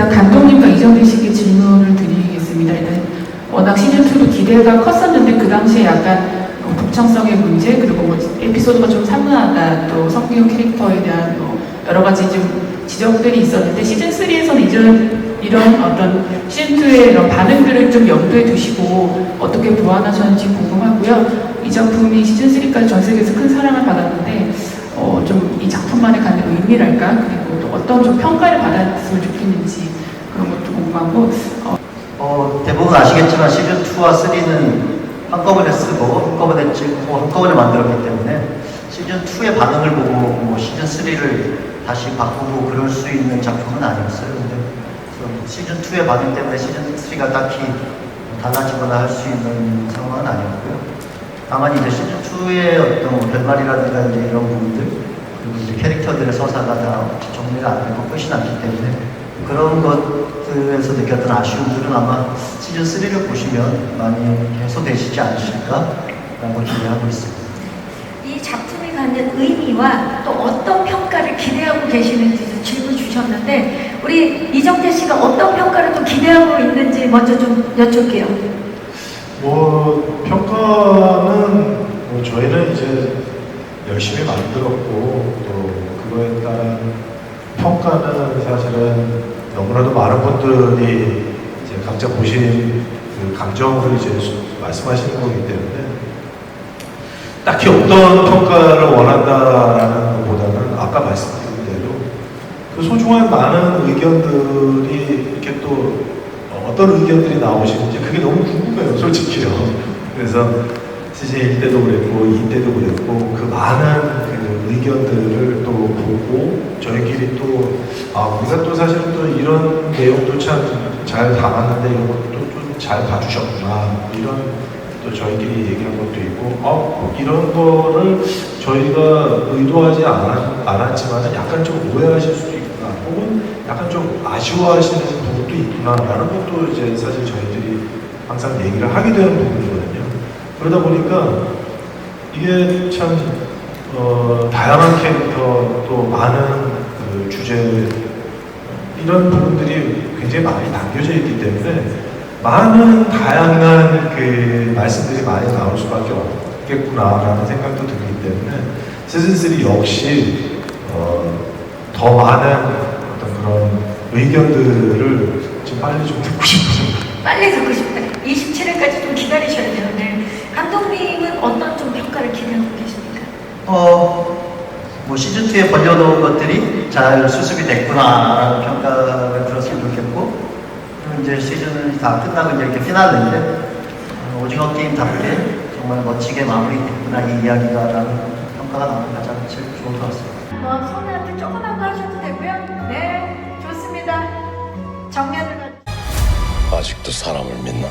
일단 감독님과 이정진 씨께 질문을 드리겠습니다. 일단 워낙 시즌 2도 기대가 컸었는데 그 당시에 약간 뭐 독창성의 문제 그리고 뭐 에피소드가 좀 산만하다 또 성경 캐릭터에 대한 뭐 여러 가지 좀 지적들이 있었는데 시즌 3에서는 이런 이런 어떤 시즌 2의 이런 반응들을 좀 염두에 두시고 어떻게 보완하셨는지 궁금하고요. 이 작품이 시즌 3까지 전 세계에서 큰 사랑을 받았는데 어, 좀 이 작품만에 갖는 의미랄까 그리고 또 어떤 좀 평가를 받았으면 좋겠는지 궁금하고 어, 어, 대부분 아시겠지만 시즌 2와 3는 한꺼번에 쓰고 한꺼번에 찍고 한꺼번에 만들었기 때문에 시즌 2의 반응을 보고 뭐 시즌 3를 다시 바꾸고 그럴 수 있는 작품은 아니었어요. 근데 좀 시즌 2의 반응 때문에 시즌 3가 딱히 달라지거나 할 수 있는 상황은 아니었고요. 다만 이제 시즌 2의 어떤 뭐 결말이라든가 이제 이런 부분들 그리고 이제 캐릭터들의 서사가 다 정리가 안 되고 끝이 났기 때문에 그런 것들에서 느꼈던 아쉬움들은 아마 시즌 3를 보시면 많이 해소되시지 않으실까라고 기대하고 있습니다. 이 작품이 갖는 의미와 또 어떤 평가를 기대하고 계시는지 질문 주셨는데 우리 이정재 씨가 어떤 평가를 좀 기대하고 있는지 먼저 좀 여쭐게요. 뭐 평가는 뭐 저희는 이제 열심히 만들었고 또 그거에 따른 평가는 사실은 너무나도 많은 분들이 이제 각자 보신 그 감정을 이제 말씀하시는 거기 때문에 딱히 어떤 평가를 원한다라는 것보다는 아까 말씀드린 대로 그 소중한 많은 의견들이 이렇게 또 어, 어떤 의견들이 나오시는지 그게 너무 궁금해요, 솔직히요. 그래서 시즌 1 때도 그랬고, 2 때도 그랬고, 그 많은 그 의견들을 또 보고, 저희끼리 또, 아, 우리가 또 사실 또 이런 내용도 참 잘 담았는데 이런 것도 좀 잘 봐주셨구나. 이런 또 저희끼리 얘기한 것도 있고, 어, 이런 거를 저희가 의도하지 않았, 않았지만 약간 좀 오해하실 수도 있구나. 혹은 약간 좀 아쉬워하시는 부분도 있구나라는 것도 이제 사실 저희들이 항상 얘기를 하게 되는 부분이거든요. 그러다 보니까 이게 참 어, 다양한 캐릭터 또 많은 그 주제 이런 부분들이 굉장히 많이 담겨져 있기 때문에 많은 다양한 그 말씀들이 많이 나올 수밖에 없겠구나라는 생각도 들기 때문에 시즌 3 역시 어, 더 많은 어떤 그런 의견들을 좀 빨리 좀 듣고 싶어요. 빨리 듣고 싶다. 27일까지 좀 기다리셔야 되는데 감독님은 어떤 좀 평가를 기대하고? 어, 뭐 시즌 2에 벌려놓은 것들이 잘 수습이 됐구나라는 평가를 들었으면 좋겠고 그리고 이제 시즌이 다 끝나고 이제 이렇게 피날레인데 어, 오징어 게임답게 정말 멋지게 마무리됐구나 이 이야기가 라는 평가가 나오면 가장 제일 좋을 것 같습니다. 뭐 손한테 조그만 거 하셔도 되고요. 네, 좋습니다. 정면으로. 아직도 사람을 믿나?